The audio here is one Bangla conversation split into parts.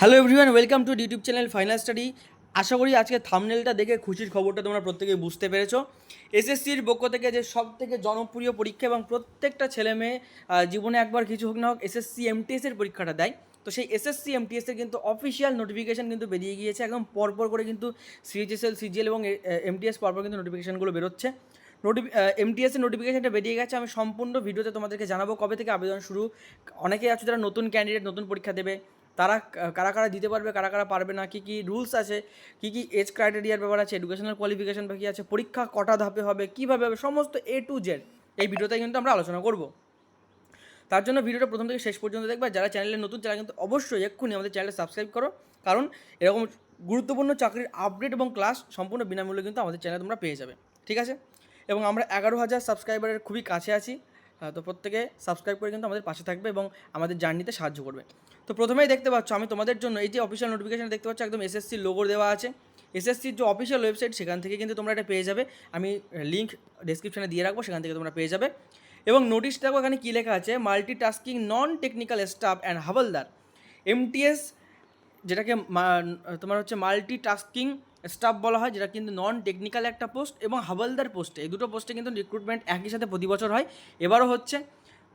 Hello everyone welcome to YouTube channel final study আশা করি আজকে থামনেলটা দেখে খুশির খবরটা তোমরা প্রত্যেকেই বুঝতে পেরেছ। এসএসসির পক্ষ থেকে যে সব থেকে জনপ্রিয় পরীক্ষা এবং প্রত্যেকটা ছেলে মেয়ে জীবনে একবার কিছু হোক না হোক এসএসসি এমটিএসের পরীক্ষাটা দেয়। তো সেই এসএসসি এমটিএসের কিন্তু অফিসিয়াল নোটিফিকেশন কিন্তু বেরিয়ে গিয়েছে। একদম পরপর করে কিন্তু সিএইচএসএল সিজিএল এবং এমটিএস পরপর কিন্তু নোটিফিকেশানগুলো বেরোচ্ছে। নোটি এমটিএস এর নোটিফিকেশনটা বেরিয়ে গেছে। আমি সম্পূর্ণ ভিডিওতে তোমাদেরকে জানাব কবে থেকে আবেদন শুরু। অনেকেই আছে যারা নতুন ক্যান্ডিডেট নতুন পরীক্ষা দেবে। তারা কারা কারা দিতে পারবে, কারা কারা পারবে না, কী কী রুলস আছে, কী কী এজ ক্রাইটেরিয়ার ব্যাপার আছে এডুকেশনাল কোয়ালিফিকেশন বাকি আছে, পরীক্ষা কটা ধাপে হবে, কীভাবে হবে, সমস্ত এ টু জেড এই ভিডিওতে কিন্তু আমরা আলোচনা করব। তার জন্য ভিডিওটা প্রথম থেকে শেষ পর্যন্ত দেখবে, যারা চ্যানেলে নতুন, তারা কিন্তু অবশ্যই এক্ষুনি আমাদের চ্যানেলে সাবস্ক্রাইব করো, কারণ এরকম গুরুত্বপূর্ণ চাকরির আপডেট এবং ক্লাস সম্পূর্ণ বিনামূল্যে কিন্তু আমাদের চ্যানেলে তোমরা পেয়ে যাবে, ঠিক আছে? এবং আমরা এগারো হাজার সাবস্ক্রাইবারের খুবই কাছে আছি তো প্রত্যেকে সাবস্ক্রাইব করে কিন্তু আমাদের পাশে থাকবে এবং আমাদের জার্নিতে সাহায্য করবে। তো প্রথমেই দেখতে পাচ্ছ, আমি তোমাদের জন্য এই যে অফিসিয়াল নোটিফিকেশন দেখতে পাচ্ছ, একদম এসএসসির লোগো দেওয়া আছে। এসএসসির যে অফিসিয়াল ওয়েবসাইট সেখান থেকে কিন্তু তোমরা এটা পেয়ে যাবে। আমি লিঙ্ক ডেসক্রিপশনে দিয়ে রাখব, সেখান থেকে তোমরা পেয়ে যাবে। এবং নোটিশ দেখো, এখানে কী লেখা আছে? Multitasking non technical staff and havaldar MTS যেটাকে তোমার হচ্ছে মাল্টি টাস্কিং স্টাফ বলা হয়, যেটা কিন্তু নন টেকনিক্যাল একটা পোস্ট এবং হাবলদার পোস্টে এই দুটো পোস্টে কিন্তু রিক্রুটমেন্ট একই সাথে প্রতি বছর হয়। এবারও হচ্ছে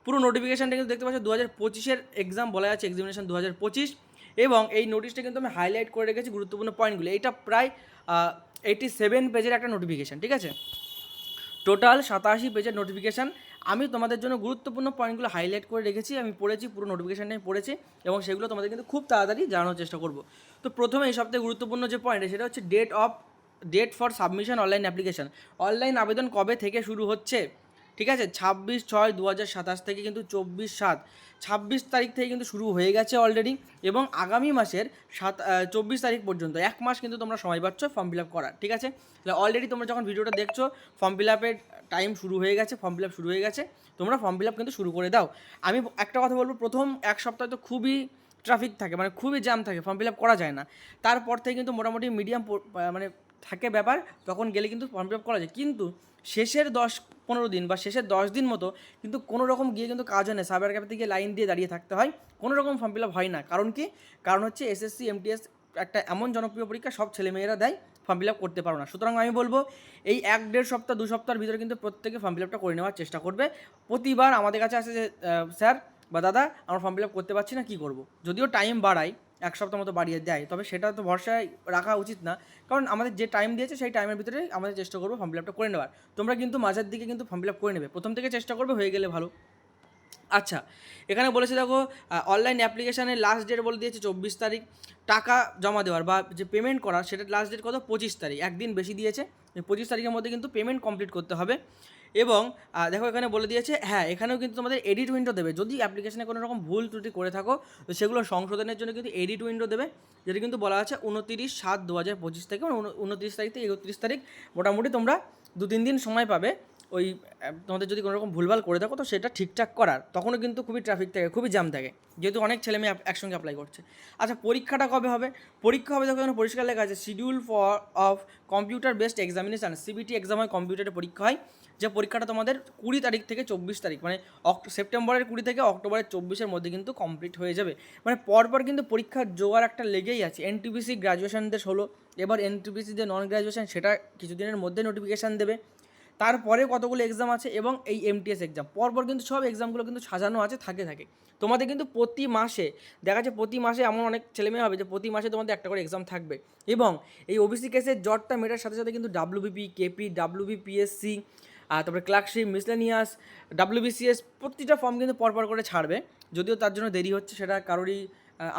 পুরো নোটিফিকেশানটা কিন্তু দেখতে পাচ্ছ দু হাজার পঁচিশের এক্সাম বলা যাচ্ছে এক্সামিনেশন দু হাজার পঁচিশ। এবং এই নোটিশটা কিন্তু আমি হাইলাইট করে রেখেছি গুরুত্বপূর্ণ পয়েন্টগুলো এটা প্রায় এইটি সেভেন পেজের একটা নোটিফিকেশান ঠিক আছে? টোটাল সাতাশি পেজের নোটিফিকেশান আমি তোমাদের জন্য গুরুত্বপূর্ণ পয়েন্টগুলো হাইলাইট করে রেখেছি, আমি পড়েছি, পুরো নোটিফিকেশানটা আমি পড়েছি, এবং সেগুলো তোমাদের কিন্তু খুব তাড়াতাড়ি জানানোর চেষ্টা করব। তো প্রথমে এই সবথেকে গুরুত্বপূর্ণ যে পয়েন্ট সেটা হচ্ছে date of date for submission online application online আবেদন কবে থেকে শুরু হচ্ছে? ঠিক আছে? ছাব্বিশ ছয় দু হাজার সাতাশ থেকে কিন্তু চব্বিশ সাত। ছাব্বিশ তারিখ থেকে কিন্তু শুরু হয়ে গেছে অলরেডি এবং আগামী মাসের সাত চব্বিশ তারিখ পর্যন্ত। এক মাস কিন্তু তোমরা সময় পাচ্ছ ফর্ম ফিল আপ করার, ঠিক আছে? তাহলে অলরেডি তোমরা যখন ভিডিওটা দেখছ ফর্ম ফিল আপের টাইম শুরু হয়ে গেছে ফর্ম ফিল আপ শুরু হয়ে গেছে, তোমরা ফর্ম ফিল আপ কিন্তু শুরু করে দাও। আমি একটা কথা বলব, প্রথম এক সপ্তাহে তো খুবই ট্রাফিক থাকে মানে খুবই জ্যাম থাকে ফর্ম ফিল আপ করা যায় না। তারপর থেকে কিন্তু মোটামুটি মিডিয়াম মানে থাকে ব্যাপার, তখন গেলে কিন্তু ফর্ম ফিল আপ করা যায়। কিন্তু শেষের দশ, পনেরো দিন বা শেষের দশ দিন মতো কিন্তু কোনো রকম গিয়ে কিন্তু কাজ হয় না। সাইবার ক্যাফে গিয়ে লাইন দিয়ে দাঁড়িয়ে থাকতে হয়। কোনো রকম ফর্ম ফিল আপ হয় না। কারণ কি? কারণ হচ্ছে এসএসসি এমটিএস একটা এমন জনপ্রিয় পরীক্ষা সব ছেলেমেয়েরা দেয় ফর্ম ফিল আপ করতে পারো না। সুতরাং আমি বলব, এই এক, দেড় সপ্তাহ, দু সপ্তাহের ভিতরে কিন্তু প্রত্যেকে ফর্ম ফিল আপটা করে নেওয়ার চেষ্টা করবে। প্রতিবার আমাদের কাছে আসে যে স্যার বা দাদা, আমার ফর্ম ফিল আপ করতে পারছি না, কী করব? যদিও টাইম বাড়ায় এক সপ্তাহ মতো বাড়িয়ে দেয়। তবে সেটা তো ভরসায় রাখা উচিত না। কারণ আমাদের যে টাইম দিয়েছে, সেই টাইমের ভিতরে আমাদের চেষ্টা করব ফর্ম ফিল আপটা করে নেওয়ার। তোমরা কিন্তু মাঝের দিকে কিন্তু ফর্ম ফিল আপ করে নেবে। প্রথম থেকে চেষ্টা করবে, হয়ে গেলে ভালো। আচ্ছা এখানে বলেছে দেখো অনলাইন অ্যাপ্লিকেশানের লাস্ট ডেট বলে দিয়েছে চব্বিশ তারিখ। টাকা জমা দেওয়ার বা যে পেমেন্ট করার সেটা লাস্ট ডেট কত? পঁচিশ তারিখ। একদিন বেশি দিয়েছে। পঁচিশ তারিখের মধ্যে কিন্তু পেমেন্ট কমপ্লিট করতে হবে। এবং দেখো এখানে বলে দিয়েছে হ্যাঁ এখানেও কিন্তু তোমাদের এডিট উইন্ডো দেবে। যদি অ্যাপ্লিকেশনে কোনো রকম ভুল ত্রুটি করে থাকো, তো সেগুলো সংশোধনের জন্য কিন্তু এডিট উইন্ডো দেবে, যেটা কিন্তু বলা আছে উনতিরিশ সাত দু হাজার পঁচিশ থেকে উনত্রিশ তারিখ থেকে একত্রিশ তারিখ মোটামুটি তোমরা দু, তিন দিন সময় পাবে ওই তোমাদের যদি কোনো রকম ভুলভাল করে থাকো, তো সেটা ঠিকঠাক করার। তখনও কিন্তু খুবই ট্রাফিক থাকে, খুবই জ্যাম থাকে, যেহেতু অনেক ছেলে মেয়ে একসঙ্গে অ্যাপ্লাই করছে। আচ্ছা পরীক্ষাটা কবে হবে? পরীক্ষা হবে দেখো এখানে পরিষ্কার লেখা আছে schedule for of computer based examination CBT exam হয় কম্পিউটারে পরীক্ষা হয়। যে পরীক্ষাটা তোমাদের কুড়ি তারিখ থেকে চব্বিশ তারিখ মানে সেপ্টেম্বরের কুড়ি থেকে অক্টোবরের চব্বিশের মধ্যে কিন্তু কমপ্লিট হয়ে যাবে। মানে পরপর কিন্তু পরীক্ষার জোগাড় একটা লেগেই আছে। এনটিপিসি গ্রাজুয়েশনদের হলো এবার এনটিপিসি যে নন গ্রাজুয়েশন সেটা কিছুদিনের মধ্যে নোটিফিকেশান দেবে। তারপরে কতগুলো এক্সাম আছে এবং এই এমটিএস এক্সাম পরপর কিন্তু সব এক্সামগুলো কিন্তু সাজানো আছে, থাকে থাকে। তোমাদের কিন্তু প্রতি মাসে, দেখা যাচ্ছে প্রতি মাসে এমন অনেক ছেলেমেয়ে হবে যে প্রতি মাসে তোমাদের একটা করে এক্সাম থাকবে। এবং এই ওবিসি কেসের জটটা মেটার সাথে সাথে কিন্তু ডাব্লিউবিপি কেপি ডাব্লিউবি পিএসসি আর তারপরে ক্লার্কশিপ মিসলেনিয়াস, ডাব্লিউবিসিএস, প্রতিটা ফর্ম কিন্তু পরপর করে ছাড়বে। যদিও তার জন্য দেরি হচ্ছে, সেটা কারোরই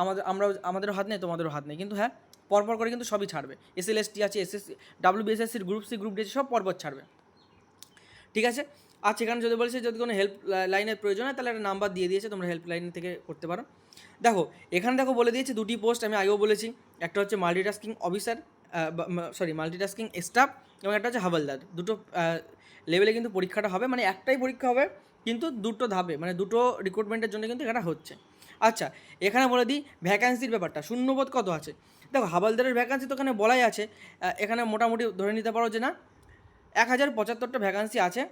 আমাদের আমরা আমাদেরও হাত নেই, তোমাদেরও হাত নেই। কিন্তু হ্যাঁ পরপর করে কিন্তু সবই ছাড়বে। এস এল এসএলএসটি আছে এসএসসি ডাব্লিউবিএসএসসির গ্রুপ সি, গ্রুপ ডি আছে, সব পরপর ছাড়বে। ঠিক আছে? আর সেখানে যদি বলেছে যদি কোনো হেল্প লাইনের প্রয়োজন হয়, তাহলে একটা নাম্বার দিয়ে দিয়েছে, তোমরা হেল্প লাইন থেকে করতে পারো। দেখো, এখানে দেখো বলে দিয়েছে দুটি পোস্ট, আমি আগেও বলেছি। একটা হচ্ছে multitasking officer sorry, multitasking staff এবং একটা হচ্ছে হাবলদার। দুটো লেভেলে কিন্তু পরীক্ষাটা হবে মানে একটাই পরীক্ষা হবে, কিন্তু দুটো ধাপে মানে দুটো রিক্রুটমেন্টের জন্য কিন্তু এটা হচ্ছে। আচ্ছা এখানে বলে দিই ভ্যাকান্সির ব্যাপারটা শূন্যবোধ কত আছে? দেখো, হাবালদারের ভ্যাকান্সি তো এখানে বলাই আছে এখানে মোটামুটি ধরে নিতে পারো যে না এক হাজার পঁচাত্তরটা ভ্যাকান্সি আছে।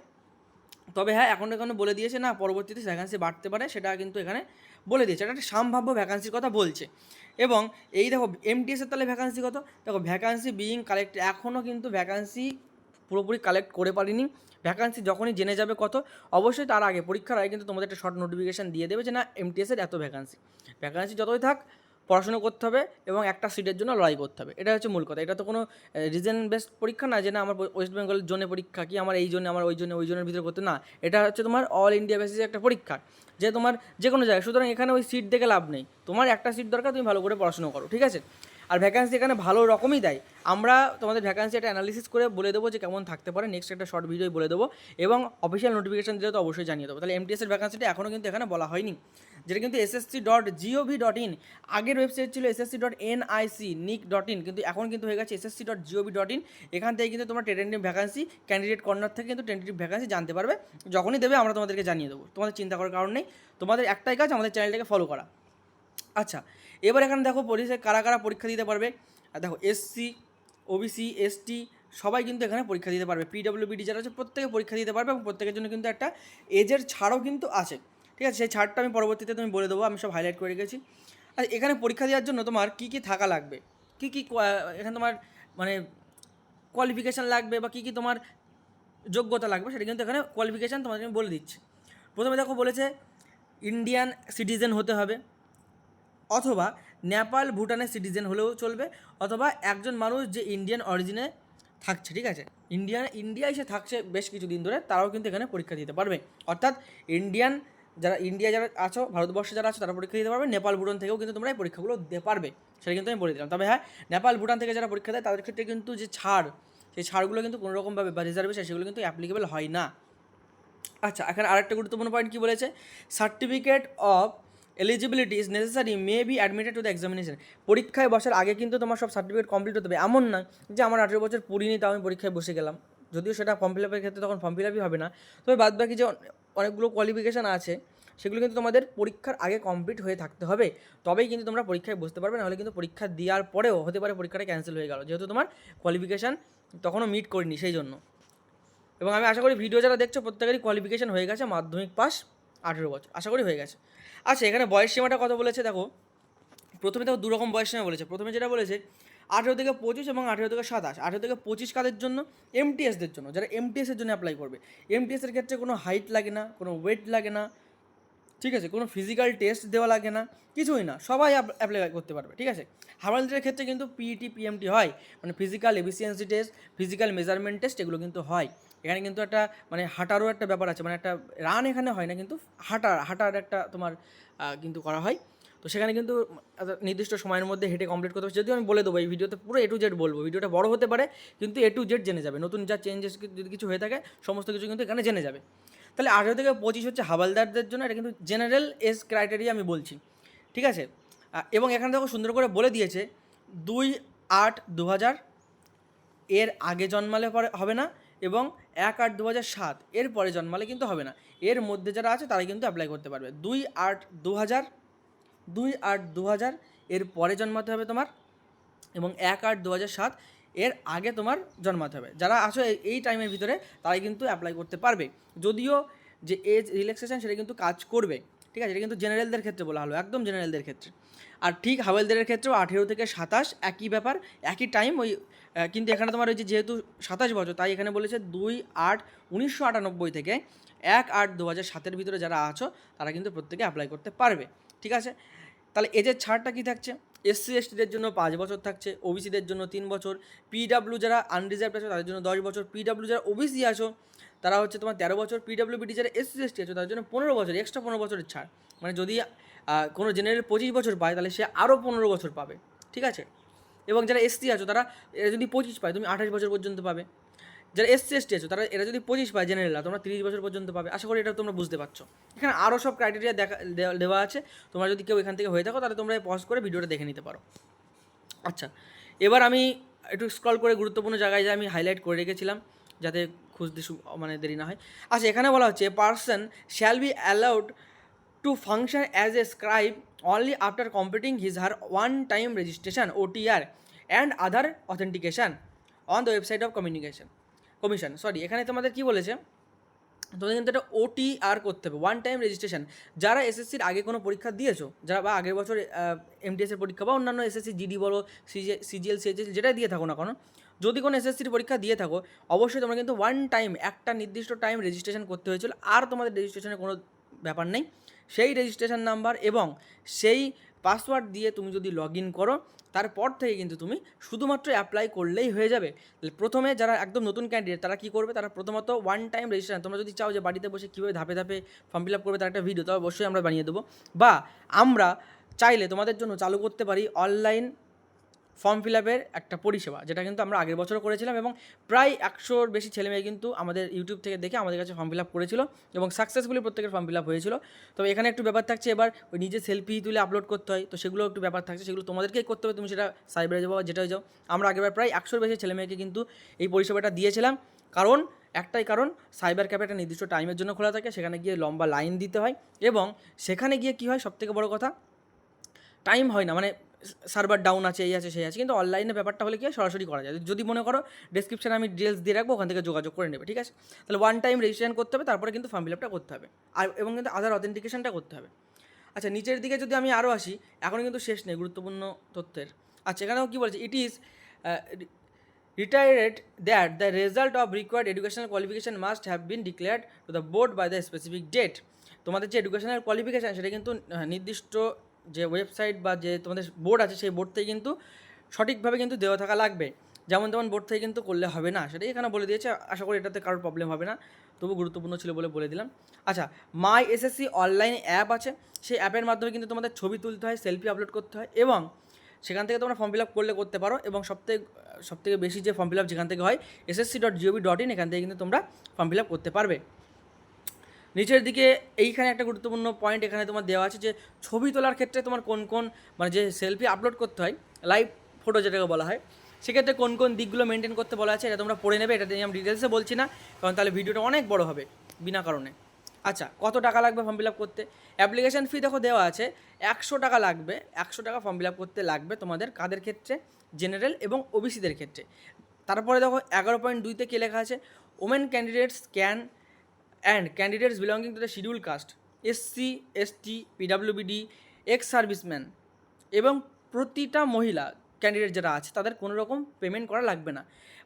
তবে হ্যাঁ এখন এখানে বলে দিয়েছে না, পরবর্তীতে ভ্যাকান্সি বাড়তে পারে, সেটা কিন্তু এখানে বলে দিয়েছে। এটা একটা সম্ভাব্য ভ্যাকান্সির কথা বলছে। এবং এই দেখো এমটিএসের তাহলে ভ্যাকান্সি কত? দেখো ভ্যাকান্সি বিইং কালেক্ট এখনও কিন্তু ভ্যাকান্সি পুরোপুরি কালেক্ট করে পারিনি। ভ্যাকান্সি যখনই জেনে যাবে কত, অবশ্যই তার আগে পরীক্ষার আগে কিন্তু তোমাদের একটা শর্ট নোটিফিকেশান দিয়ে দেবে যে না এমটিএসের এত ভ্যাকান্সি ভ্যাকান্সি যতই থাক, পড়াশোনা করতে হবে এবং একটা সিটের জন্য লড়াই করতে হবে। এটা হচ্ছে মূল কথা। এটা তো কোনো রিজন বেসড পরীক্ষা না যে না আমার ওয়েস্ট বেঙ্গলের জন্য পরীক্ষা কি আমার এই জন্য আমার ওই জন্য ওই জনের ভিতরে করতে না। এটা হচ্ছে তোমার অল ইন্ডিয়া বেসিসে একটা পরীক্ষা। যে তোমার যে কোনো জায়গায়, সুতরাং এখানে ওই সিট দেখে লাভ নেই। তোমার একটা সিট দরকার, তুমি ভালো করে পড়াশোনা করো, ঠিক আছে? আর ভ্যাকান্সি এখানে ভালো রকমই দেয়। আমরা তোমাদের ভ্যাকান্সি একটা অ্যানালিসিস করে বলে দেবো যে কেমন থাকতে পারে। নেক্সট একটা শর্ট ভিডিও বলে দেবো। এবং অফিসিয়াল নোটিফিকেশন দিলে তো অবশ্যই জানিয়ে দেবো। তাহলে এমটিএসের ভ্যাকান্সিটা এখনও কিন্তু এখানে বলা হয়নি। যেটা কিন্তু SSC dot GOV dot in আগের ওয়েবসাইট ছিল SSC dot NIC nic dot in কিন্তু এখন কিন্তু হয়ে গেছে SSC dot GOV dot in এখান থেকে কিন্তু তোমরা টেন্টেটিভ ভ্যাকান্সি ক্যান্ডিডেট কর্নার থেকে কিন্তু টেন্টেটিভ ভ্যাকান্সি জানতে পারবে। যখনই দেবে আমরা তোমাদেরকে জানিয়ে দেবো। তোমাদের চিন্তা করার কারণ নেই। তোমাদের একটাই কাজ আমাদের চ্যানেলটাকে ফলো করা। আচ্ছা এবার এখানে দেখো পরীক্ষায় কারা কারা পরীক্ষা দিতে পারবে। আর দেখো এসসি ওবিসি এসটি সবাই কিন্তু এখানে পরীক্ষা দিতে পারবে। পিডব্লিউবিডি যারা আছে প্রত্যেকে পরীক্ষা দিতে পারবে এবং প্রত্যেকের জন্য কিন্তু একটা এজের ছাড়ও কিন্তু আছে। ঠিক আছে, সেই ছাড়টা আমি পরবর্তীতে তুমি বলে দেবো, আমি সব হাইলাইট করে রেখেছি। আর এখানে পরীক্ষা দেওয়ার জন্য তোমার কী কী থাকা লাগবে? কী কী এখানে তোমার মানে কোয়ালিফিকেশান লাগবে বা কী কী তোমার যোগ্যতা লাগবে সেটা কিন্তু এখানে কোয়ালিফিকেশান তোমাদের আমি বলে দিচ্ছি। প্রথমে দেখো বলেছে ইন্ডিয়ান সিটিজেন হতে হবে। অথবা নেপাল ভুটানের সিটিজেন হলেও চলবে, অথবা একজন মানুষ যে ইন্ডিয়ান অরিজিনে থাকছে, ঠিক আছে? ইন্ডিয়ান, ইন্ডিয়া এসে থাকছে বেশ কিছুদিন ধরে, তারাও কিন্তু এখানে পরীক্ষা দিতে পারবে। অর্থাৎ ইন্ডিয়ান যারা, ইন্ডিয়া যারা আছো, ভারতবর্ষে যারা আছো, তারা পরীক্ষা দিতে পারবে, নেপাল, ভুটান থেকেও কিন্তু তোমরা এই পরীক্ষাগুলো দিতে পারবে। সেটা কিন্তু আমি বলে দিলাম। তবে হ্যাঁ নেপাল, ভুটান থেকে যারা পরীক্ষা দেয়, তাদের ক্ষেত্রে কিন্তু যে ছাড়, সেই ছাড়গুলো কিন্তু কোনোরকমভাবে বা রিজার্ভেশন সেগুলো কিন্তু অ্যাপ্লিকেবল হয় না। আচ্ছা এখানে আরেকটা গুরুত্বপূর্ণ পয়েন্ট কী বলেছে? Certificate of eligibility is necessary may be admitted to the examination পরীক্ষায় বসার আগে কিন্তু তোমার সব সার্টিফিকেট কমপ্লিট হতে হবে। এমন না যে আমার আঠেরো বছর পুরিনি, তাও আমি পরীক্ষায় বসে গেলাম। যদিও সেটা ফর্ম ফিল আপের ক্ষেত্রে তখন ফর্ম ফিল আপই হবে না। তবে বাদ বাকি যে অনেকগুলো কোয়ালিফিকেশান আছে, সেগুলো কিন্তু তোমাদের পরীক্ষার আগে কমপ্লিট হয়ে থাকতে হবে। তবেই কিন্তু তোমরা পরীক্ষায় বসতে পারবে, নাহলে কিন্তু পরীক্ষা দেওয়ার পরেও হতে পারে পরীক্ষাটা ক্যান্সেল হয়ে গেল। যেহেতু তোমার কোয়ালিফিকেশান তখনও মিট করিনি, সেই জন্য। এবং আমি আশা করি ভিডিও যারা দেখছ, প্রত্যেকেরই কোয়ালিফিকেশান হয়ে গেছে, মাধ্যমিক পাস আঠেরো বছর। আশা করি হয়ে গেছে। আচ্ছা এখানে বয়স সীমাটা কত বলেছে, দেখো। প্রথমে দেখো দু রকম বয়স সীমা বলেছে। প্রথমে যেটা বলেছে, আঠেরো থেকে পঁচিশ এবং আঠেরো থেকে সাতাশ। আঠেরো থেকে পঁচিশ কাদের জন্য? এমটিএসদের জন্য। যারা এমটিএসের জন্য অ্যাপ্লাই করবে। এমটিএসের ক্ষেত্রে কোনো হাইট লাগে না, কোনো ওয়েট লাগে না, ঠিক আছে? কোনো ফিজিক্যাল টেস্ট দেওয়া লাগে না, কিছুই না। সবাই অ্যাপ্লাই করতে পারবে, ঠিক আছে? হাওয়ালদারের ক্ষেত্রে কিন্তু পিইটি পিএমটি হয়। মানে physical efficiency test physical measurement test এগুলো কিন্তু হয়। এখানে কিন্তু একটা মানে হাঁটারও একটা ব্যাপার আছে মানে একটা রান এখানে হয় না, কিন্তু হাঁটার হাঁটার একটা তোমার কিন্তু করা হয়। তো সেখানে কিন্তু নির্দিষ্ট সময়ের মধ্যে হেঁটে কমপ্লিট করতে হবে। যদিও আমি বলে দেবো, এই ভিডিওতে পুরো এ টু জেড বলব, ভিডিওটা বড় হতে পারে, কিন্তু এ টু জেড জেনে যাবে। নতুন যা চেঞ্জেস যদি কিছু হয়ে থাকে, সমস্ত কিছু কিন্তু এখানে জেনে যাবে। তাহলে আঠেরো থেকে পঁচিশ হচ্ছে হাবালদারদের জন্য এটা কিন্তু জেনারেল এস ক্রাইটেরিয়া আমি বলছি। ঠিক আছে? এবং এখানে দেখো সুন্দর করে বলে দিয়েছে, দুই আট দু হাজার এর আগে জন্মালে পরে হবে না এবং এক আট দু হাজার সাত এর পরে জন্মালে কিন্তু হবে না। এর মধ্যে যারা আছে তারা কিন্তু অ্যাপ্লাই করতে পারবে। দুই আট দু হাজার দুই আট দু হাজার এর পরে জন্মাতে হবে তোমার, এবং এক আট দু হাজার সাত, এর আগে তোমার জন্মাতে হবে। যারা আছো এই টাইমের ভিতরে তারাই কিন্তু অ্যাপ্লাই করতে পারবে। যদিও যে এজ রিল্যাক্সেশন সেটা কিন্তু কাজ করবে, ঠিক আছে? এটা কিন্তু জেনারেলদের ক্ষেত্রে বলা হলো, একদম জেনারেলদের ক্ষেত্রে। আর ঠিক হাওয়েলদারের ক্ষেত্রেও আঠেরো থেকে সাতাশ একই ব্যাপার, একই টাইম ওই কিন্তু এখানে তোমার যে যেহেতু সাতাশ বছর, তাই এখানে বলেছে দুই আট উনিশশো আটানব্বই থেকে এক আট দু হাজার সাতের ভিতরে যারা আছো, তারা কিন্তু প্রত্যেকে অ্যাপ্লাই করতে পারবে। ঠিক আছে? তাহলে এজের ছাড়টা কী থাকছে? এসসি এসটিদের জন্য পাঁচ বছর থাকছে ওবিসিদের জন্য তিন বছর পিডাব্লিউ যারা আনরিজার্ভ আছো, তাদের জন্য দশ বছর পিডাব্লিউ যারা ওবিসি আছো, তারা হচ্ছে তোমার তেরো বছর পিডাব্লিউবিডি যারা এসসি এসটি আছো, তাদের জন্য পনেরো বছর এক্সট্রা পনেরো বছরের ছাড়। মানে যদি কোনো জেনারেল পঁচিশ বছর পায়, তাহলে সে আরও পনেরো বছর পাবে। ঠিক আছে? এবং যারা এসসি আছো, তারা এরা যদি পঁচিশ পায়, তুমি আঠাশ বছর পর্যন্ত পাবে। যারা এসসি এসটি আছো, তারা এরা যদি পঁচিশ পায় জেনারেলরা তোমরা তিরিশ বছর পর্যন্ত পাবে। আশা করি এটা তোমরা বুঝতে পারছ। এখানে আরও সব ক্রাইটেরিয়া দেখা, দেওয়া আছে। তোমরা যদি কেউ এখান থেকে হয়ে থাকো, তাহলে তোমরা পজ করে ভিডিওটা দেখে নিতে পারো। আচ্ছা এবার আমি একটু স্ক্রল করে গুরুত্বপূর্ণ জায়গায় যে আমি হাইলাইট করে রেখেছিলাম, যাতে খুঁজতে মানে দেরি না হয়। আচ্ছা এখানে বলা হচ্ছে person shall be allowed to function as a scribe only after completing his her one time registration OTR and other authentication on the website of communication commission sorry এখানে তোমাদের কী বলেছে? তোমাদের কিন্তু এটা ওটি আর করতে হবে ওয়ান টাইম রেজিস্ট্রেশন যারা এসএসসির আগে কোনো পরীক্ষা দিয়েছ, যারা বা আগের বছর এমটিএসের পরীক্ষা বা অন্যান্য এসএসসি জিডি বলো সিজিএল সিএচএল যেটাই দিয়ে থাকো না কোনো, যদি কোনো এসএসসির পরীক্ষা দিয়ে থাকো, অবশ্যই তোমরা কিন্তু ওয়ান টাইম একটা নির্দিষ্ট টাইম রেজিস্ট্রেশন করতে হয়েছিল, আর তোমাদের রেজিস্ট্রেশনের কোনো ব্যাপার নেই। সেই রেজিস্ট্রেশন নাম্বার এবং সেই পাসওয়ার্ড দিয়ে তুমি যদি লগ ইন করো, তারপর থেকে কিন্তু তুমি শুধুমাত্র অ্যাপ্লাই করলেই হয়ে যাবে। প্রথমে যারা একদম নতুন ক্যান্ডিডেট তারা কী করবে? তারা প্রথমত ওয়ান টাইম রেজিস্ট্রেশন তোমরা যদি চাও যে বাড়িতে বসে কীভাবে ধাপে ধাপে ফর্ম ফিল আপ করবে, তার একটা ভিডিও তো অবশ্যই আমরা বানিয়ে দেবো। বা আমরা চাইলে তোমাদের জন্য চালু করতে পারি অনলাইন ফর্ম ফিল আপের একটা পরিষেবা, যেটা কিন্তু আমরা আগের বছর করেছিলাম এবং প্রায় একশোর বেশি ছেলেমেয়ে কিন্তু আমাদের ইউটিউব থেকে দেখে আমাদের কাছে ফর্ম ফিল আপ করেছিল এবং সাকসেসফুলি প্রত্যেকের ফর্ম ফিল আপ হয়েছিল। তবে এখানে একটু ব্যাপার থাকছে, এবার ওই নিজে সেলফি তুলে আপলোড করতে হয়, তো সেগুলো একটু ব্যাপার থাকছে, সেগুলো তোমাদেরকেই করতে হবে, তুমি সেটা সাইবারে যাব বা যেটাই যাও। আমরা আগেরবার প্রায় একশোর বেশি ছেলেমেয়েকে কিন্তু এই পরিষেবাটা দিয়েছিলাম, কারণ একটাই কারণ সাইবার ক্যাফে একটা নির্দিষ্ট টাইমের জন্য খোলা থাকে, সেখানে গিয়ে লম্বা লাইন দিতে হয় এবং সেখানে গিয়ে কী হয়, সবথেকে বড় কথা টাইম হয় না মানে সার্ভার ডাউন আছে, এই আছে, সেই আছে। কিন্তু অনলাইনে ব্যাপারটা হলে কি সরাসরি করা যায়। যদি মনে করো ডিসক্রিপশানে আমি ডিটেলস দিয়ে রাখব, ওখান থেকে যোগাযোগ করে নেবে, ঠিক আছে? তাহলে ওয়ান টাইম রেজিস্ট্রেশন করতে হবে, তারপরে কিন্তু ফর্ম ফিল আপটা করতে হবে। আর, এবং কিন্তু আধার অথেন্টিকেশনটা করতে হবে। আচ্ছা নিচের দিকে যদি আমি আরও আসি, এখন কিন্তু শেষ নেই, গুরুত্বপূর্ণ তথ্যের। আচ্ছা এখানেও কী বলছে? It is retired that the result of required educational qualification must have been declared to the board by the specific date তোমাদের যে এডুকেশনাল কোয়ালিফিকেশান সেটা কিন্তু নির্দিষ্ট যে ওয়েবসাইট বা যে তোমাদের বোর্ড আছে, সেই বোর্ড থেকে কিন্তু সঠিকভাবে কিন্তু দেওয়া থাকা লাগবে। যেমন তেমন বোর্ড থেকে কিন্তু করলে হবে না, সেটাই এখানে বলে দিয়েছে। আশা করি এটাতে কারোর প্রবলেম হবে না, তবু গুরুত্বপূর্ণ ছিল বলে বলে দিলাম। আচ্ছা মাই এসএসসি অনলাইন অ্যাপ আছে, সেই অ্যাপের মাধ্যমে কিন্তু তোমাদের ছবি তুলতে হয় সেলফি আপলোড করতে হয় এবং সেখান থেকে তোমরা ফর্ম ফিল আপ করলে করতে পারো এবং সবথেকে সবথেকে বেশি যে ফর্ম ফিল আপ যেখান থেকে হয় SSC dot GOV dot in এখান থেকে কিন্তু তোমরা ফর্ম ফিল আপ করতে পারবে। নিচের দিকে এইখানে একটা গুরুত্বপূর্ণ পয়েন্ট এখানে তোমার দেওয়া আছে যে ছবি তোলার ক্ষেত্রে তোমার কোন কোন মানে যে সেলফি আপলোড করতে হয় লাইভ ফটো যেটাকে বলা হয়, সেক্ষেত্রে কোন কোন দিকগুলো মেনটেন করতে বলা আছে এটা তোমরা পড়ে নেবে, এটা নিয়ে আমি ডিটেলসে বলছি না, কারণ তাহলে ভিডিওটা অনেক বড় হবে বিনা কারণে। আচ্ছা কত টাকা লাগবে ফর্ম ফিল আপ করতে? অ্যাপ্লিকেশন ফি দেখো দেওয়া আছে, একশো টাকা লাগবে, একশো টাকা ফর্ম ফিল আপ করতে লাগবে তোমাদের কাদের ক্ষেত্রে? জেনারেল এবং ওবিসিদের ক্ষেত্রে। তারপরে দেখো এগারো পয়েন্ট দুইতে কে লেখা আছে? Women candidates can and candidates belonging to the schedule caste SC ST PWBD ex serviceman এবং প্রতিটা মহিলা ক্যান্ডিডেট যারা আছে, তাদের কোনো রকম পেমেন্ট করা লাগবে না।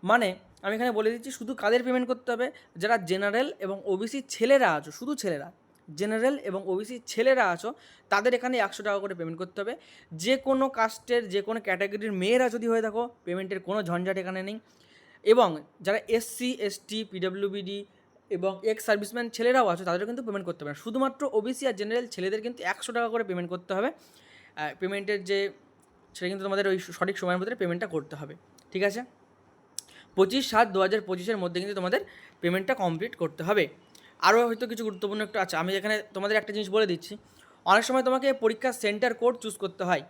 মানে আমি এখানে বলে দিচ্ছি, শুধু কাদের পেমেন্ট করতে হবে? যারা জেনারেল এবং ওবিসি ছেলেরা আছো, শুধু ছেলেরা জেনারেল এবং ওবিসি ছেলেরা আছো, তাদের এখানে একশো টাকা করে পেমেন্ট করতে হবে। যে কোনো কাস্টের যে কোনো ক্যাটাগরির মেয়েরা যদি হয়ে থাকো পেমেন্টের কোনো ঝঞ্ঝাট এখানে নেই। এবং যারা এসসি এসটি পিডাব্লিউবিডি এবং এক্স সার্ভিসম্যান ছেলেরাও আছে, তাদেরও কিন্তু পেমেন্ট করতে হবে না। শুধুমাত্র ওবিসি আর জেনারেল ছেলেদের কিন্তু একশো টাকা করে পেমেন্ট করতে হবে। পেমেন্টের যে, সেটা কিন্তু তোমাদের ওই সঠিক সময়ের মধ্যে পেমেন্টটা করতে হবে। ঠিক আছে? পঁচিশ সাত দু হাজার পঁচিশের মধ্যে কিন্তু তোমাদের পেমেন্টটা কমপ্লিট করতে হবে। আরও হয়তো কিছু গুরুত্বপূর্ণ একটু আছে, আমি এখানে তোমাদের একটা জিনিস বলে দিচ্ছি। অনেক সময় তোমাকে পরীক্ষার সেন্টার কোড চুজ করতে হয়।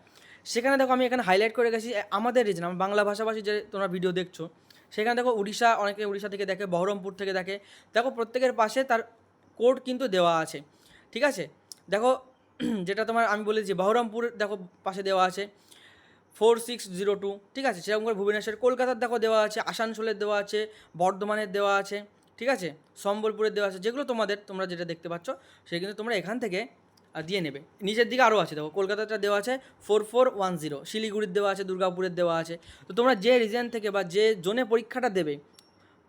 সেখানে দেখো আমি এখানে হাইলাইট করে গেছি আমাদের রিজন আমার বাংলা ভাষাভাষী যে তোমরা ভিডিও দেখছ সেখানে দেখো উড়িষ্যা, অনেকে উড়িষ্যা থেকে দেখে, বহরমপুর থেকে দেখে। দেখো প্রত্যেকের পাশে তার কোড কিন্তু দেওয়া আছে, ঠিক আছে? দেখো, যেটা তোমার আমি বলেছি, বহরমপুর দেখো পাশে দেওয়া আছে ফোর সিক্স জিরো টু ঠিক আছে? সেরকম করে ভুবনেশ্বর, কলকাতার দেখো দেওয়া আছে, আসানসোলের দেওয়া আছে, বর্ধমানের দেওয়া আছে, ঠিক আছে? সম্বলপুরের দেওয়া আছে, যেগুলো তোমাদের, তোমরা যেটা দেখতে পাচ্ছ সেটা কিন্তু তোমরা এখান থেকে দিয়ে নেবে। নিচের দিকে আরও আছে দেখো, কলকাতাটা দেওয়া আছে ফোর ফোর ওয়ান জিরো শিলিগুড়ির দেওয়া আছে, দুর্গাপুরের দেওয়া আছে। তো তোমরা যে রিজন থেকে বা যে জোনে পরীক্ষাটা দেবে,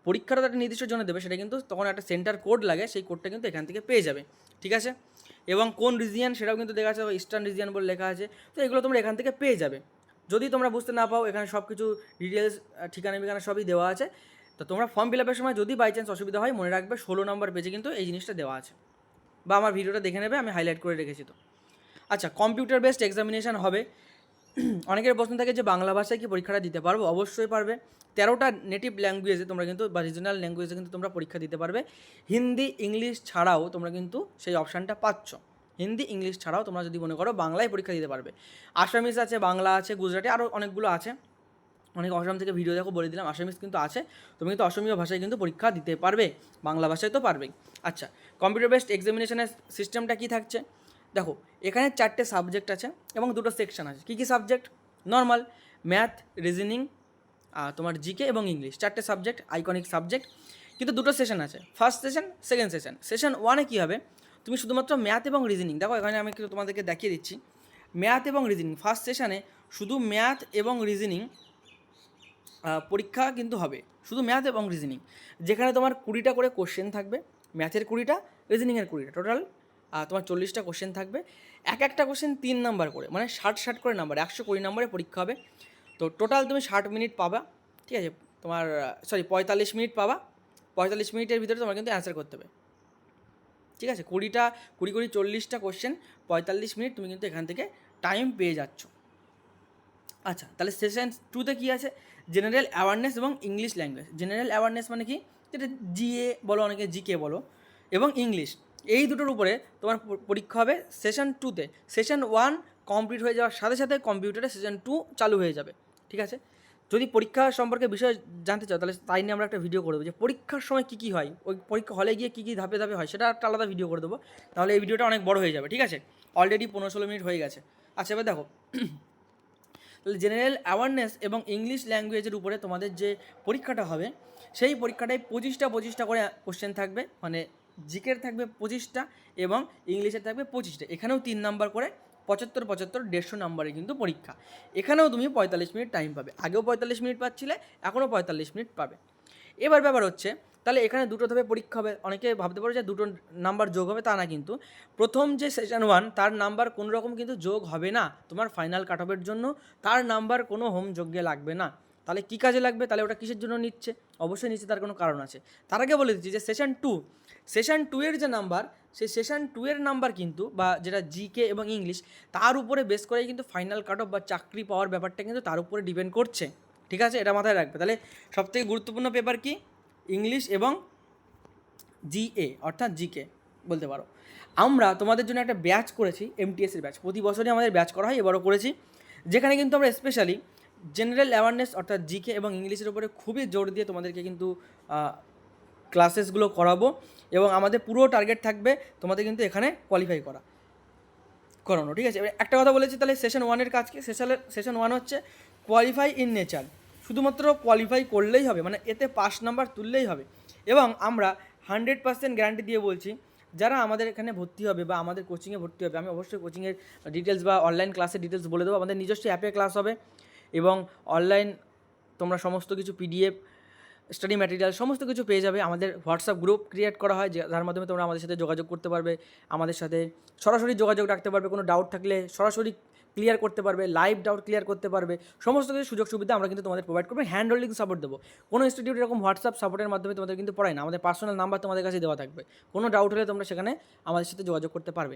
পরীক্ষাটা একটা নির্দিষ্ট জন্য দেবে, সেটা কিন্তু তখন একটা সেন্টার কোড লাগে, সেই কোডটা কিন্তু এখান থেকে পেয়ে যাবে, ঠিক আছে? এবং কোন রিজিয়ান সেটাও কিন্তু দেখা আছে ইস্টার্ন রিজিয়ান বলে লেখা আছে, তো এগুলো তোমরা এখান থেকে পেয়ে যাবে। যদি তোমরা বুঝতে না পাও, এখানে সব কিছু ডিটেলস ঠিকানা বিকানা সবই দেওয়া আছে, তো তোমরা ফর্ম ফিল আপের সময় যদি বাই চান্স অসুবিধা হয়, মনে রাখবে ষোলো নম্বর পেজে কিন্তু এই জিনিসটা দেওয়া আছে। বা আমার ভিডিওটা দেখে নেবে, আমি হাইলাইট করে রেখেছি তো। আচ্ছা কম্পিউটার বেসড এক্সামিনেশান হবে। অনেকের প্রশ্ন থাকে যে বাংলা ভাষায় কি পরীক্ষাটা দিতে পারব? অবশ্যই পারবে। তেরোটা নেটিভ ল্যাঙ্গুয়েজে তোমরা কিন্তু, বা রিজনাল ল্যাঙ্গুয়েজে কিন্তু তোমরা পরীক্ষা দিতে পারবে। হিন্দি, ইংলিশ ছাড়াও তোমরা কিন্তু সেই অপশানটা পাচ্ছ। হিন্দি, ইংলিশ ছাড়াও তোমরা যদি মনে করো বাংলায় পরীক্ষা দিতে পারবে। আসামিস আছে, বাংলা আছে, গুজরাটি আরও অনেকগুলো আছে। অনেক অসম থেকে ভিডিও দেখো বলে দিলাম আসামিস কিন্তু আছে। তুমি কিন্তু অসমীয় ভাষায় কিন্তু পরীক্ষা দিতে পারবে। বাংলা ভাষায় তো পারবেই। আচ্ছা কম্পিউটার বেসড এক্সামিনেশনের সিস্টেমটা কী থাকছে? দেখো, এখানে চারটে সাবজেক্ট আছে এবং দুটো সেকশন আছে। কী কী সাবজেক্ট? নর্মাল, ম্যাথ, রিজনিং তোমার জিকে এবং ইংলিশ। চারটে সাবজেক্ট, আইকনিক সাবজেক্ট। কিন্তু দুটো সেশন আছে। First session, second session. Session ওয়ানে কী হবে? তুমি শুধুমাত্র ম্যাথ এবং রিজনিং। দেখো, এখানে আমি কিন্তু তোমাদেরকে দেখিয়ে দিচ্ছি। ম্যাথ এবং রিজনিং। ফার্স্ট সেশনে শুধু ম্যাথ এবং রিজনিং পরীক্ষা কিন্তু হবে। শুধু ম্যাথ এবং রিজনিং। যেখানে তোমার কুড়িটা করে কোশ্চেন থাকবে। ম্যাথের কুড়িটা, রিজনিংয়ের কুড়িটা। টোটাল তোমার চল্লিশটা কোশ্চেন থাকবে। এক একটা কোশ্চেন তিন নাম্বার করে মানে ষাট ষাট করে নাম্বার একশো কুড়ি নাম্বারে পরীক্ষা হবে। তো টোটাল তুমি ষাট মিনিট পাবা, ঠিক আছে? তোমার সরি পঁয়তাল্লিশ মিনিট পাবা। পঁয়তাল্লিশ মিনিটের ভিতরে তোমার কিন্তু অ্যান্সার করতে হবে। ঠিক আছে? কুড়িটা, কুড়ি কুড়ি চল্লিশটা কোশ্চেন পঁয়তাল্লিশ মিনিট তুমি কিন্তু এখান থেকে টাইম পেয়ে যাচ্ছ। আচ্ছা তাহলে সেশন টুতে কী আছে? জেনারেল অ্যাওয়ারনেস এবং ইংলিশ ল্যাঙ্গুয়েজ জেনারেল অ্যাওয়ারনেস মানে কি? যেটা জিএ বলো, অনেকে জিকে বলো, এবং ইংলিশ এই দুটোর উপরে তোমার পরীক্ষা হবে সেশন টুতে সেশন ওয়ান কমপ্লিট হয়ে যাওয়ার সাথে সাথে কম্পিউটারে সেশন টু চালু হয়ে যাবে, ঠিক আছে? যদি পরীক্ষা সম্পর্কে বিষয় জানতে চাও, তাহলে তাই নিয়ে আমরা একটা ভিডিও করে দেবো যে পরীক্ষার সময় কী কী হয়, ওই পরীক্ষা হলে গিয়ে কী কী ধাপে ধাপে হয়, সেটা একটা আলাদা ভিডিও করে দেবো, তাহলে এই ভিডিওটা অনেক বড় হয়ে যাবে, ঠিক আছে? অলরেডি পনেরো ষোলো মিনিট হয়ে গেছে। আচ্ছা এবার দেখো। তাহলে জেনারেল অ্যাওয়ারনেস এবং ইংলিশ ল্যাঙ্গুয়েজের উপরে তোমাদের যে পরীক্ষাটা হবে সেই পরীক্ষাটায় পঁচিশটা পঁচিশটা করে কোশ্চেন থাকবে মানে জিকের থাকবে পঁচিশটা এবং ইংলিশের থাকবে পঁচিশটা। এখানেও তিন নাম্বার করে পঁচাত্তর পঁচাত্তর দেড়শো নাম্বারের কিন্তু পরীক্ষা। এখানেও তুমি পঁয়তাল্লিশ মিনিট টাইম পাবে। আগেও পঁয়তাল্লিশ মিনিট পাচ্ছিলে, এখনও পঁয়তাল্লিশ মিনিট পাবে। এবার ব্যাপার হচ্ছে, তাহলে এখানে দুটো ধাপে পরীক্ষা হবে। অনেকে ভাবতে পারো যে দুটো নাম্বার যোগ হবে, তা না কিন্তু। প্রথম যে সেশন ওয়ান তার নাম্বার কোনো রকম কিন্তু যোগ হবে না তোমার ফাইনাল কাট অফের জন্য। তার নাম্বার কোনো হোম যোগ্যে লাগবে না। তাহলে কী কাজে লাগবে? তাহলে ওটা কিসের জন্য নিচ্ছে? অবশ্যই নিচ্ছে, তার কোনো কারণ আছে। তার আগে বলে দিচ্ছি যে সেশন টু সেশন টু এর যে নাম্বার সেই সেশন টু এর নাম্বার কিন্তু বা যেটা জিকে এবং ইংলিশ তার উপরে বেস করেই কিন্তু ফাইনাল কাট অফ বা চাকরি পাওয়ার ব্যাপারটা কিন্তু তার উপরে ডিপেন্ড করছে। ঠিক আছে? এটা মাথায় রাখবে। তাহলে সবথেকে গুরুত্বপূর্ণ পেপার কি? ইংলিশ এবং জিএ অর্থাৎ জিকে বলতে পারো। আমরা তোমাদের জন্য একটা ব্যাচ করেছি এমটিএসের ব্যাচ প্রতি বছরই আমাদের ব্যাচ করা হয়, এবারও করেছি। যেখানে কিন্তু আমরা স্পেশালি জেনারেল অ্যাওয়ারনেস অর্থাৎ জিকে এবং ইংলিশের উপরে খুবই জোর দিয়ে তোমাদেরকে কিন্তু ক্লাসেসগুলো করাবো এবং আমাদের পুরো টার্গেট থাকবে তোমাদের কিন্তু এখানে কোয়ালিফাই করা। করানো, ঠিক আছে? একটা কথা বলেছি, তাহলে সেশন ওয়ানের কাজ কি? সেশনের সেশন ওয়ান হচ্ছে কোয়ালিফাই ইন নেচার শুধুমাত্র কোয়ালিফাই করলেই হবে মানে এতে পাস নাম্বার তুললেই হবে। এবং আমরা হান্ড্রেড পার্সেন্ট গ্যারান্টি দিয়ে বলছি, যারা আমাদের এখানে ভর্তি হবে বা আমাদের কোচিংয়ে ভর্তি হবে, আমি অবশ্যই কোচিংয়ের ডিটেলস বা অনলাইন ক্লাসের ডিটেলস বলে দেবো, আমাদের নিজস্ব অ্যাপে ক্লাস হবে। এবং অনলাইন তোমরা সমস্ত কিছু পিডিএফ স্টাডি ম্যাটেরিয়াল সমস্ত কিছু পেয়ে যাবে। আমাদের হোয়াটসঅ্যাপ গ্রুপ ক্রিয়েট করা হয় যার মাধ্যমে তোমরা আমাদের সাথে যোগাযোগ করতে পারবে, আমাদের সাথে সরাসরি যোগাযোগ রাখতে পারবে। কোনো ডাউট থাকলে সরাসরি ক্লিয়ার করতে পারবে লাইভ ডাউট ক্লিয়ার করতে পারবে। সমস্ত কিছু সুযোগ সুবিধা আমরা কিন্তু তোমাদের প্রোভাইড করব। হ্যান্ড হোল্ডিং সাপোর্ট দেবো। কোনো ইনস্টিটিউট এরকম হোয়াটসঅ্যাপ সাপোর্টের মাধ্যমে তোমাদের কিন্তু পড়ায় না। আমাদের পার্সোনাল নাম্বার তোমাদের কাছে দেওয়া থাকবে। কোনো ডাউট হলে তোমরা সেখানে আমাদের সাথে যোগাযোগ করতে পারবে।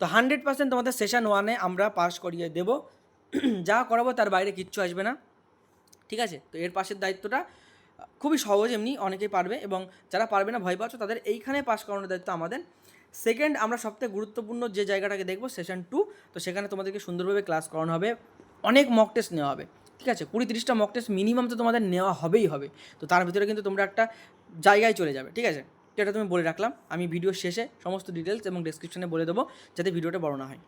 তো হান্ড্রেড পার্সেন্ট তোমাদের সেশন ওয়ানে আমরা পাস করিয়ে দেবো। যা করাবো তার বাইরে কিচ্ছু আসবে না। ঠিক আছে? তো এর পাশের দায়িত্বটা খুবই সহজ এমনি অনেকেই পারবে এবং যারা পারবে না, ভয় পাচ্ছ, তাদের এইখানে পাস করানোর দায়িত্ব আমাদের। সেকেন্ড আমরা সবথেকে গুরুত্বপূর্ণ যে জায়গাটাকে দেখব সেশন টু তো সেখানে তোমাদেরকে সুন্দরভাবে ক্লাস করানো হবে। অনেক মক টেস্ট নেওয়া হবে। ঠিক আছে? কুড়ি তিরিশটা মক টেস্ট মিনিমাম তো তোমাদের নেওয়া হবেই হবে। তো তার ভিতরে কিন্তু তোমরা একটা জায়গায় চলে যাবে। ঠিক আছে? তো এটা তুমি বলে রাখলাম। আমি ভিডিও শেষে সমস্ত ডিটেলস এবং ডেসক্রিপশনে বলে দেবো, যাতে ভিডিওটা বড় না হয়।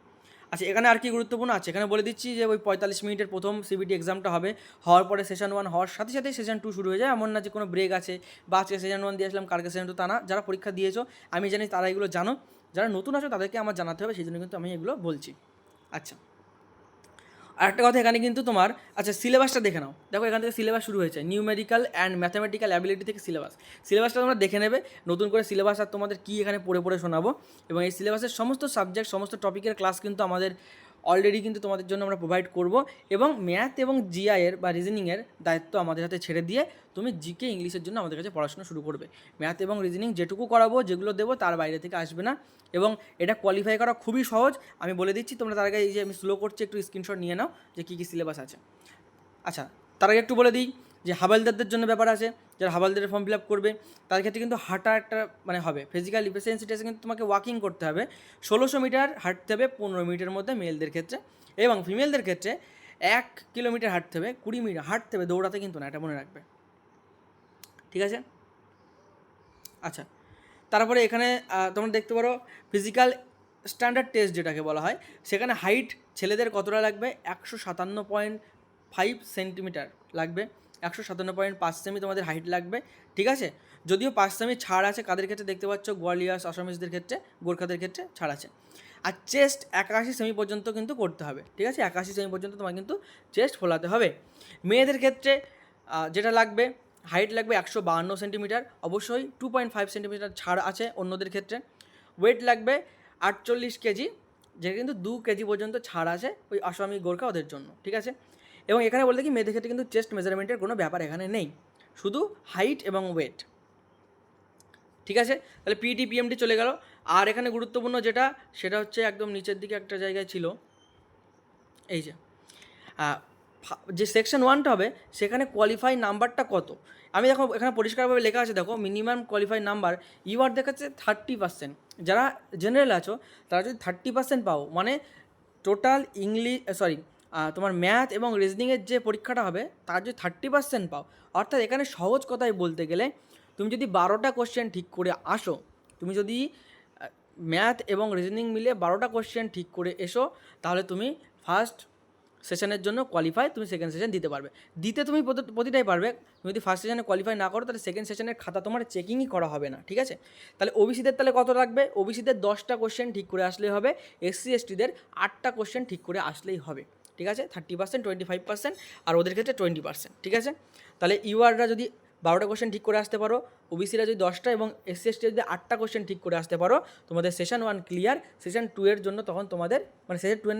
আচ্ছা এখানে আর কি গুরুত্বপূর্ণ আছে? এখানে বলে দিচ্ছি যে ওই পঁয়তাল্লিশ মিনিটের প্রথম সিবিটি এক্সামটা হবে। হওয়ার পরে সেশন ওয়ান হওয়ার সাথে সাথে সেশন টু শুরু হয়ে যায়। এমন না যে কোনো ব্রেক আছে বা আজকে সেশন ওয়ান দিয়ে আসলাম কালকে সেশন টু তা না। যারা পরীক্ষা দিয়েছ, আমি জানি তারা এগুলো জানো। যারা নতুন আছো তাদেরকে আমার জানাতে হবে, সেই জন্য কিন্তু আমি এগুলো বলছি। আচ্ছা। আর একটা কথা, এখানে কিন্তু তোমার আচ্ছা সিলেবাসটা দেখে নাও। দেখো, এখান থেকে সিলেবাস শুরু হয়েছে new numerical and mathematical ability থেকে সিলেবাস। সিলেবাসটা তোমরা দেখে নেবে, নতুন করে সিলেবাস আর তোমাদের কী এখানে পড়ে পড়ে শোনাবো। এবং এই সিলেবাসের সমস্ত সাবজেক্ট সমস্ত টপিকের ক্লাস কিন্তু আমাদের অলরেডি কিন্তু তোমাদের জন্য আমরা প্রোভাইড করব এবং ম্যাথ এবং জিআইয়ের বা রিজনিংয়ের দায়িত্ব আমাদের হাতে ছেড়ে দিয়ে তুমি জিকে ইংলিশের জন্য আমাদের কাছে পড়াশোনা শুরু করবে। ম্যাথ এবং রিজনিং যেটুকু করাবো, যেগুলো দেবো তার বাইরে থেকে আসবে না এবং এটা কোয়ালিফাই করা খুবই সহজ। আমি বলে দিচ্ছি, তোমরা তার আগে এই যে আমি স্লো করছি, একটু স্ক্রিনশট নিয়ে নাও যে কী কী সিলেবাস আছে। আচ্ছা তার আগে একটু বলে দিই যে হাবালদারদের জন্য ব্যাপার আছে, যারা হাবালদারের ফর্ম ফিল আপ করবে, তার ক্ষেত্রে কিন্তু হাঁটা একটা মানে হবে ফিজিক্যাল ইফিসিয়েন্সি টেস্টে কিন্তু তোমাকে ওয়াকিং করতে হবে। ষোলোশো মিটার হাঁটতে হবে, পনেরো মিনিটের মধ্যে মেলদের ক্ষেত্রে এবং ফিমেলদের ক্ষেত্রে এক কিলোমিটার হাঁটতে হবে, কুড়ি মিনিট হাঁটতে হবে, দৌড়াতে কিন্তু না, এটা মনে রাখবে। ঠিক আছে? আচ্ছা তারপরে এখানে তোমরা দেখতে পারো ফিজিক্যাল স্ট্যান্ডার্ড টেস্ট যেটাকে বলা হয়, সেখানে হাইট ছেলেদের কতটা লাগবে? একশো সাতান্ন পয়েন্ট ফাইভ সেন্টিমিটার লাগবে। একশো সাতান্ন পয়েন্ট পাঁচ সেমি তোমাদের হাইট লাগবে, ঠিক আছে? যদিও পাঁচ সেমি ছাড় আছে, কাদের ক্ষেত্রে দেখতে পাচ্ছ? গোয়ালিয়াস আসামিসদের ক্ষেত্রে, গোর্খাদের ক্ষেত্রে ছাড় আছে। আর চেস্ট একাশি সেমি পর্যন্ত কিন্তু করতে হবে, ঠিক আছে? একাশি সেমি পর্যন্ত তোমার কিন্তু চেস্ট ফোলাতে হবে। মেয়েদের ক্ষেত্রে যেটা লাগবে হাইট লাগবে একশো বাহান্ন সেন্টিমিটার, অবশ্যই টু পয়েন্ট ফাইভ সেন্টিমিটার ছাড় আছে অন্যদের ক্ষেত্রে। ওয়েট লাগবে আটচল্লিশ কেজি, যেটা কিন্তু দু কেজি পর্যন্ত ছাড় আছে ওই আসামি গোর্খা ওদের জন্য, ঠিক আছে? এবং এখানে বলতে কি, মেয়েদের ক্ষেত্রে কিন্তু চেস্ট মেজারমেন্টের কোনো ব্যাপার এখানে নেই। শুধু হাইট এবং ওয়েট ঠিক আছে? তাহলে পিটি পিএমটি চলে গেল। আর এখানে গুরুত্বপূর্ণ যেটা, সেটা হচ্ছে একদম নিচের দিকে একটা জায়গায় ছিল। এই যে। যে সেকশন ওয়ানটা হবে, সেখানে কোয়ালিফাই নাম্বারটা কত? আমি দেখো, এখানে পরিষ্কারভাবে লেখা আছে, দেখো মিনিমাম কোয়ালিফাই নাম্বার ইউআর দেখাচ্ছে থার্টি পার্সেন্ট যারা জেনারেল আছো, তারা যদি থার্টি পার্সেন্ট পাও মানে টোটাল ইংলিশ সরি তোমার ম্যাথ এবং রিজনিংয়ের যে পরীক্ষাটা হবে, তার যদি থার্টি পার্সেন্ট পাও, অর্থাৎ এখানে সহজ কথায় বলতে গেলে, তুমি যদি বারোটা কোশ্চেন ঠিক করে আসো, তুমি যদি ম্যাথ এবং রিজনিং মিলে বারোটা কোশ্চেন ঠিক করে এসো, তাহলে তুমি ফার্স্ট সেশনের জন্য কোয়ালিফাই তুমি সেকেন্ড সেশন দিতে পারবে। দিতে তুমি প্রতিটাই পারবে। তুমি যদি ফার্স্ট সেশনে কোয়ালিফাই না করো, তাহলে সেকেন্ড সেশনের খাতা তোমার চেকিংই করা হবে না, ঠিক আছে? তাহলে ওবিসিদের তাহলে কত রাখবে ওবিসিদের দশটা কোশ্চেন ঠিক করে আসলেই হবে এসসি এসটিদের আটটা কোশ্চেন ঠিক করে আসলেই হবে। ঠিক আছে? Thirty percent twenty five percent আর ওদের ক্ষেত্রে টোয়েন্টি পার্সেন্ট ঠিক আছে? তাহলে ইউআররা যদি বারোটা কোশ্চেন ঠিক করে আসতে পারো, ওবিসিরা যদি দশটা এবং এসসি এসটি যদি আটটা কোশ্চেন ঠিক করে আসতে পারো, তোমাদের session one clear session two এর জন্য তখন তোমাদের মানে সেশন টু এর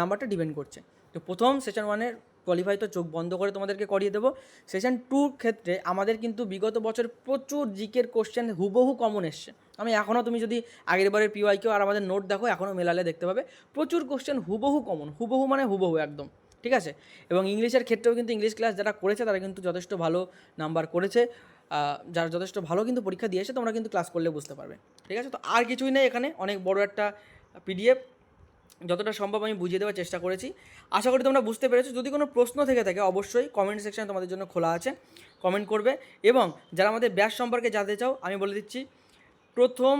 নাম্বারটা ডিপেন্ড করছে। তো প্রথম সেশন ওয়ানের কোয়ালিফাই তো চোখ বন্ধ করে তোমাদেরকে করিয়ে দেবো। সেশন টুর ক্ষেত্রে আমাদের কিন্তু বিগত বছর প্রচুর জিকের কোশ্চেন হুবহু কমন এসছে। আমি এখনও তুমি যদি আগের বারের পিওয়াইকেও আর আমাদের নোট দেখো, এখনও মেলালে দেখতে পাবে। প্রচুর কোশ্চেন হুবহু কমন হুবহু মানে হুবহু একদম, ঠিক আছে? এবং ইংলিশের ক্ষেত্রেও কিন্তু ইংলিশ ক্লাস যারা করেছে, তারা কিন্তু যথেষ্ট ভালো নাম্বার করেছে। যারা যথেষ্ট ভালো কিন্তু পরীক্ষা দিয়েছে, তোমরা কিন্তু ক্লাস করলে বুঝতে পারবে, ঠিক আছে? তো আর কিছুই নেই এখানে, অনেক বড় একটা পিডিএফ যতটা সম্ভব আমি বুঝিয়ে দেওয়ার চেষ্টা করেছি। আশা করি তোমরা বুঝতে পেরেছ। যদি কোনো প্রশ্ন থেকে থাকে, অবশ্যই কমেন্ট সেকশন তোমাদের জন্য খোলা আছে। কমেন্ট করবে এবং যারা আমাদের ব্যাস সম্পর্কে জানতে চাও, আমি বলে দিচ্ছি, প্রথম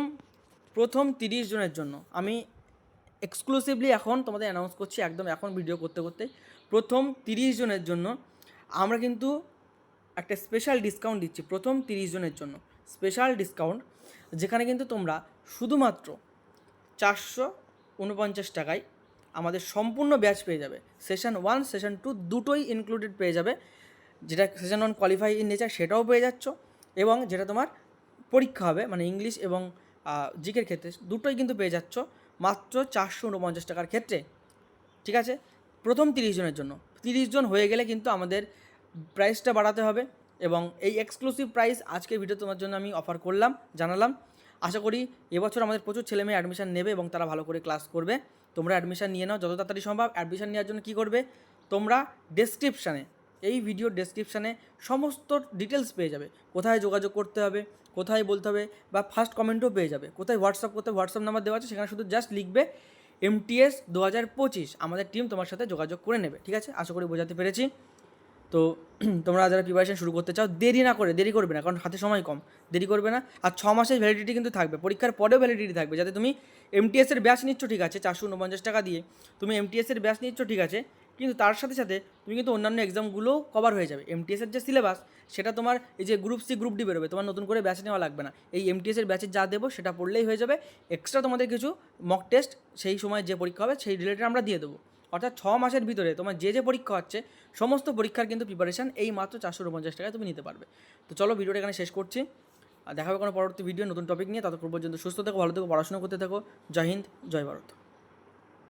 প্রথম তিরিশ জনের জন্য আমি এক্সক্লুসিভলি এখন তোমাদের অ্যানাউন্স করছি, একদম এখন ভিডিও করতে করতে। প্রথম তিরিশ জনের জন্য আমরা কিন্তু একটা স্পেশাল ডিসকাউন্ট দিচ্ছি, প্রথম তিরিশ জনের জন্য। স্পেশাল ডিসকাউন্ট যেখানে কিন্তু তোমরা শুধুমাত্র চারশো উনপঞ্চাশ টাকায় আমাদের সম্পূর্ণ ব্যাচ পেয়ে যাবে। সেশন ওয়ান, সেশন টু দুটোই ইনক্লুডেড পেয়ে যাবে। যেটা session one qualify in nature সেটাও পেয়ে যাচ্ছ। এবং যেটা তোমার পরীক্ষা হবে মানে ইংলিশ এবং জিকের ক্ষেত্রে, দুটোই কিন্তু পেয়ে যাচ্ছ। মাত্র চারশো উনপঞ্চাশ টাকার ক্ষেত্রে। ঠিক আছে? প্রথম তিরিশ জনের জন্য। তিরিশ জন হয়ে গেলে কিন্তু আমাদের প্রাইসটা বাড়াতে হবে। এবং এই এক্সক্লুসিভ প্রাইস আজকের ভিডিও তোমার জন্য আমি অফার করলাম, জানালাম। আশা করি এবছর আমাদের প্রচুর ছেলে মেয়ে অ্যাডমিশন নেবে এবং তারা ভালো করে ক্লাস করবে। তোমরা অ্যাডমিশন নিয়ে নাও, যত তাড়াতাড়ি সম্ভব অ্যাডমিশন নেওয়ার জন্য কী করবে, তোমরা ডেসক্রিপশানে এই ভিডিওর ডেসক্রিপশানে সমস্ত ডিটেলস পেয়ে যাবে। কোথায় যোগাযোগ করতে হবে, কোথায় বলতে হবে বা ফার্স্ট কমেন্টও পেয়ে যাবে। কোথায় হোয়াটসঅ্যাপ কোথায় হোয়াটসঅ্যাপ নাম্বার দেওয়া আছে, সেখানে শুধু জাস্ট লিখবে এমটিএস দু হাজার পঁচিশ। আমাদের টিম তোমার সাথে যোগাযোগ করে নেবে, ঠিক আছে? আশা করি বোঝাতে পেরেছি। তো তোমরা যারা প্রিপারেশন শুরু করতে চাও, দেরি না করে, দেরি করবে না, কারণ হাতে সময় কম। দেরি করবে না। আর ছ মাসের ভ্যালিডিটি কিন্তু থাকবে। পরীক্ষার পরেও ভ্যালিডিটি থাকবে। যাতে তুমি এমটিএসের ব্যাচ নিচ্ছ, ঠিক আছে, চারশো উনপঞ্চাশ টাকা দিয়ে। তুমি এমটিএসের ব্যাচ নিচ্ছ, ঠিক আছে, কিন্তু তার সাথে সাথে তুমি কিন্তু অন্যান্য এক্সামগুলোও কভার হয়ে যাবে। এমটিএসের যে সিলেবাস সেটা তোমার এই যে গ্রুপ সি গ্রুপ ডি বেরোবে। তোমার নতুন করে ব্যাচ নেওয়া লাগবে না। এই এমটিএসের ব্যাচের যা দেবো, সেটা পড়লেই হয়ে যাবে। এক্সট্রা তোমাদের কিছু মক টেস্ট সেই সময় যে পরীক্ষা হবে, সেই রিলেটেড আমরা দিয়ে দেবো। অর্থাৎ ছ মাসের ভিতরে তোমার যে যে পরীক্ষা হচ্ছে, সমস্ত পরীক্ষার কিন্তু প্রিপারেশান এই মাত্র চারশো উনপঞ্চাশ টাকায় তুমি নিতে পারবে। তো চলো ভিডিওটা এখানে শেষ করছি। আর দেখা হবে কোনো পরবর্তী ভিডিও নতুন টপিক নিয়ে। ততক্ষণ পর্যন্ত সুস্থ থাকো, ভালো থেকো, পড়াশোনা করতে থাকো। জয় হিন্দ, জয় ভারত।